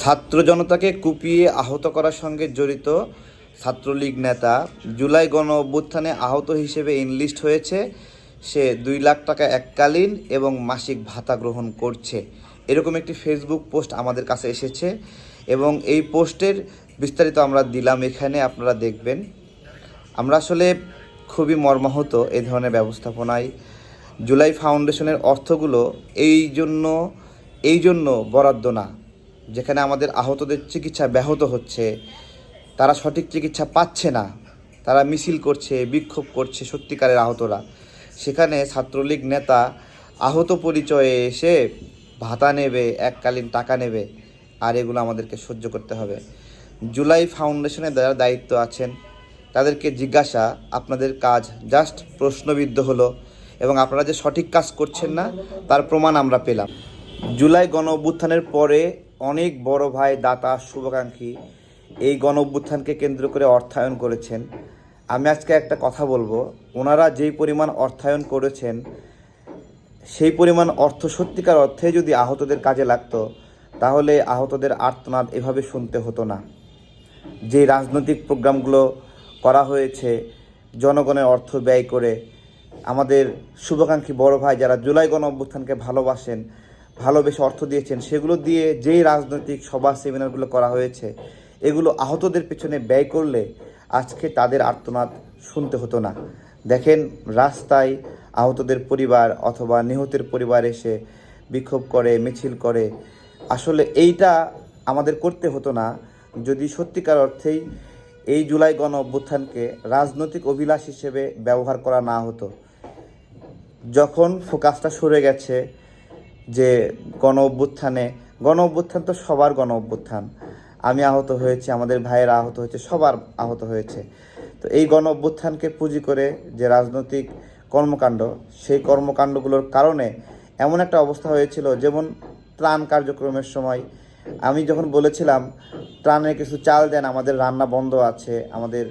ছাত্র জনতাকে কুপিয়ে আহত করার সঙ্গে জড়িত ছাত্রলীগ নেতা জুলাই গণ অভ্যুত্থানে আহত হিসেবে ইনলিস্ট হয়েছে। সে দুই লাখ টাকা এককালীন এবং মাসিক ভাতা গ্রহণ করছে। এরকম একটি ফেসবুক পোস্ট আমাদের কাছে এসেছে এবং এই পোস্টের বিস্তারিত আমরা দিলাম এখানে, আপনারা দেখবেন। আমরা আসলে খুবই মর্মাহত এই ধরনের ব্যবস্থাপনায়। জুলাই ফাউন্ডেশনের অর্থগুলো এই জন্য এই জন্য বরাদ্দ না। যেখানে আমাদের আহতদের চিকিৎসা ব্যাহত হচ্ছে, তারা সঠিক চিকিৎসা পাচ্ছে না, তারা মিছিল করছে, বিক্ষোভ করছে সত্যিকারের আহতরা। সেখানে ছাত্রলীগ নেতা আহত পরিচয়ে এসে ভাতা নেবে, এককালীন টাকা নেবে, আর এগুলো আমাদেরকে সহ্য করতে হবে। জুলাই ফাউন্ডেশনের যারা দায়িত্ব আছেন, তাদেরকে জিজ্ঞাসা, আপনাদের কাজ জাস্ট প্রশ্নবিদ্ধ হলো এবং আপনারা যে সঠিক কাজ করছেন না, তার প্রমাণ আমরা পেলাম। জুলাই গণ অভ্যুত্থানের পরে অনেক বড় ভাই, দাতা, শুভাকাঙ্ক্ষী এই গণ অভ্যুত্থানকে কেন্দ্র করে অর্থায়ন করেছেন। আমি আজকে একটা কথা বলব। ওনারা যেই পরিমাণ অর্থায়ন করেছেন, সেই পরিমাণ অর্থ সত্যিকার অর্থে যদি আহতদের কাজে লাগতো, তাহলে আহতদের আর্তনাদ এভাবে শুনতে হতো না। যে রাজনৈতিক প্রোগ্রামগুলো করা হয়েছে, জনগণের অর্থ ব্যয় করে, আমাদের শুভাকাঙ্ক্ষী বড় ভাই যারা জুলাই গণ অভ্যুত্থানকে ভালোবাসেন ভালোবেসে অর্থ দিয়েছেন, সেগুলো দিয়ে যেই রাজনৈতিক সভা, সেমিনারগুলো করা হয়েছে, এগুলো আহতদের পেছনে ব্যয় করলে আজকে তাদের আর্তনাদ শুনতে হতো না। দেখেন, রাস্তায় আহতদের পরিবার অথবা নিহতের পরিবার এসে বিক্ষোভ করে, মিছিল করে। আসলে এইটা আমাদের করতে হতো না। যদি সত্যিকার অর্থেই এই জুলাই গণ অভ্যুত্থানকে রাজনৈতিক অভিলাষ হিসেবে ব্যবহার করা না হতো, যখন ফোকাসটা সরে গেছে যে গণ অভ্যুত্থানে গণ অভ্যুত্থান তো সবার গণ অভ্যুত্থান আমি আহত হয়েছি, আমাদের ভাইয়েরা আহত হয়েছে, সবার আহত হয়েছে। তো এই গণ অভ্যুত্থানকে পুঁজি করে যে রাজনৈতিক কর্মকাণ্ড, সেই কর্মকাণ্ডগুলোর কারণে এমন একটা অবস্থা হয়েছিল, যেমন ত্রাণ কার্যক্রমের সময়। আমি যখন বলেছিলাম ত্রাণে কিছু চাল দেন, আমাদের রান্না বন্ধ আছে, আমাদের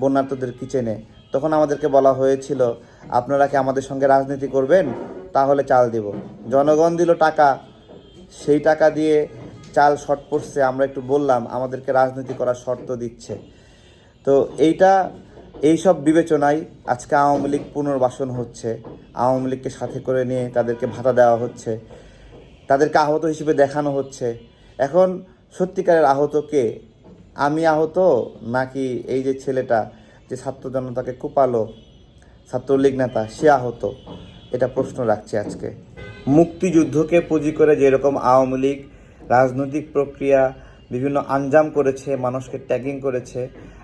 বন্যার্থদের কিচেনে। তখন আমাদেরকে বলা হয়েছিল আপনারা কি আমাদের সঙ্গে রাজনীতি করবেন? তাহলে চাল দেব। জনগণ দিল টাকা। সেই টাকা দিয়ে চাল শর্ট পড়ছে, আমরা একটু বললাম, আমাদেরকে রাজনীতি করার শর্ত দিচ্ছে। তো এইটা, এইসব বিবেচনায় আজকে আওয়ামী লীগ পুনর্বাসন হচ্ছে। আওয়ামী লীগকে সাথে করে নিয়ে তাদেরকে ভাতা দেওয়া হচ্ছে। তাদেরকে আহত হিসেবে দেখানো হচ্ছে। এখন সত্যিকারের আহত কে? আমি আহত নাকি এই যে ছেলেটা যে ছাত্র জনতাকে কুপালো? ছাত্রলীগ নেতা, সে আহত। এটা প্রশ্ন রাখছে আজকে। মুক্তিযুদ্ধকে পুঁজি করে যেরকম আওয়ামী লীগ রাজনৈতিক প্রক্রিয়া বিভিন্ন আঞ্জাম করেছে, মানুষকে ট্যাগিং করেছে,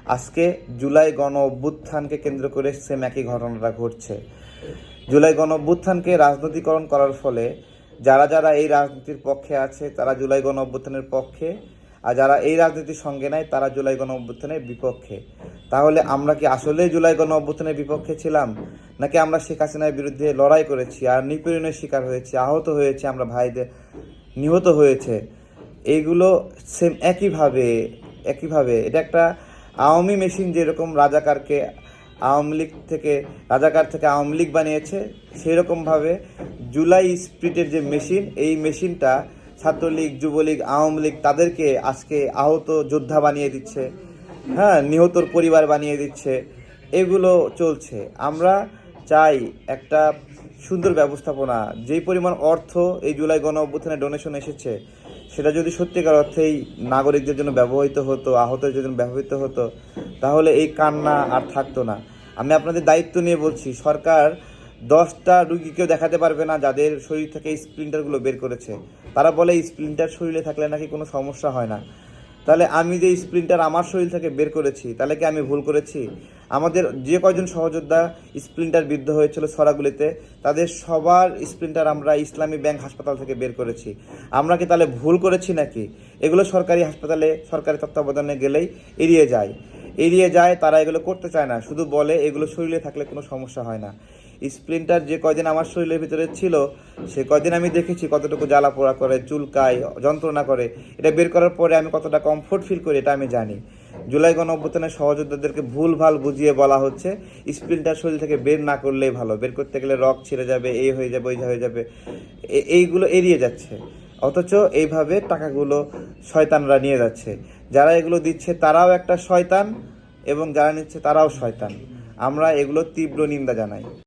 আজকে জুলাই গণ অভ্যুত্থানকে কেন্দ্র করে সেম একই ঘটনাটা ঘটছে। জুলাই গণ অভ্যুত্থানকে রাজনৈতিকরণ করার ফলে যারা যারা এই রাজনীতির পক্ষে আছে, তারা জুলাই গণ অভ্যুত্থানের পক্ষে আর যারা এই রাজনীতির সঙ্গে নাই, তারা জুলাই গণ অভ্যুত্থানের বিপক্ষে। তাহলে আমরা কি আসলে জুলাই গণ অভ্যুত্থানের বিপক্ষে ছিলাম? নাকি আমরা শেখ হাসিনার বিরুদ্ধে লড়াই করেছি আর নিপীড়নের শিকার হয়েছি, আহত হয়েছে, আমরা ভাইদের নিহত হয়েছে? এইগুলো সেম একইভাবে একইভাবে। এটা একটা আওয়ামী মেশিন যেরকম রাজাকারকে আওয়ামী লীগ থেকে, রাজাকার থেকে আওয়ামী লীগ বানিয়েছে সেই রকমভাবে জুলাই স্প্রিটের যে মেশিন এই মেশিনটা ছাত্রলীগ, যুবলীগ, আওয়ামী লীগ তাদেরকে আজকে আহত যোদ্ধা বানিয়ে দিচ্ছে। হ্যাঁ নিহতর পরিবার বানিয়ে দিচ্ছে। এগুলো চলছে। আমরা চাই একটা সুন্দর ব্যবস্থাপনা। যেই পরিমাণ অর্থ এই জুলাই গণ অভ্যুত্থানে ডোনেশন এসেছে, সেটা যদি সত্যিকার অর্থেই নাগরিকদের জন্য ব্যবহৃত হতো, আহতদের জন্য ব্যবহৃত হতো, তাহলে এই কান্না আর থাকতো না। আমি আপনাদের দায়িত্ব নিয়ে বলছি, সরকার দশটা রুগীকেও দেখাতে পারবে না, যাদের শরীর থেকে স্প্লিন্টারগুলো বের করেছে। তারা বলে স্প্লিন্টার শরীরে থাকলে নাকি কোনো সমস্যা হয় না। তাহলে আমি যে স্প্লিন্টার আমার শরীর থেকে বের করেছি, তাহলে কি আমি ভুল করেছি? আমাদের যে কয়জন সহযোদ্ধা স্প্লিন্টার বিদ্ধ হয়েছিল সরাগুলিতে, তাদের সবার স্প্লিন্টার আমরা ইসলামী ব্যাংক হাসপাতাল থেকে বের করেছি। আমরা কি তাহলে ভুল করেছি নাকি? এগুলো সরকারি হাসপাতালে, সরকারি তত্ত্বাবধানে গেলেই এড়িয়ে যায়। এড়িয়ে যায়, তারা এগুলো করতে চায় না। শুধু বলে, এগুলো শরীরে থাকলে কোনো সমস্যা হয় না। স্প্লিন্টার যে কয়দিন আমার শরীরের ভিতরে ছিল, সে কয়দিন আমি দেখেছি কতটুকু জ্বালা পোড়া করে, চুলকায়, যন্ত্রণা করে। এটা বের করার পরে আমি কতটা কমফোর্ট ফিল করি এটা আমি জানি। জুলাই গণ অভ্যুত্থানের সহযোদ্ধাদেরকে ভুল ভালো বুঝিয়ে বলা হচ্ছে স্প্লিন্টার শরীর থেকে বের না করলেই ভালো। বের করতে গেলে রক ছিঁড়ে যাবে এই হয়ে যাবে, ওই হয়ে যাবে। এইগুলো এড়িয়ে যাচ্ছে। অথচ এইভাবে টাকাগুলো শয়তানরা নিয়ে যাচ্ছে। যারা এগুলো দিচ্ছে তারাও একটা শয়তান এবং যারা নিচ্ছে তারাও শয়তান। আমরা এগুলো তীব্র নিন্দা জানাই।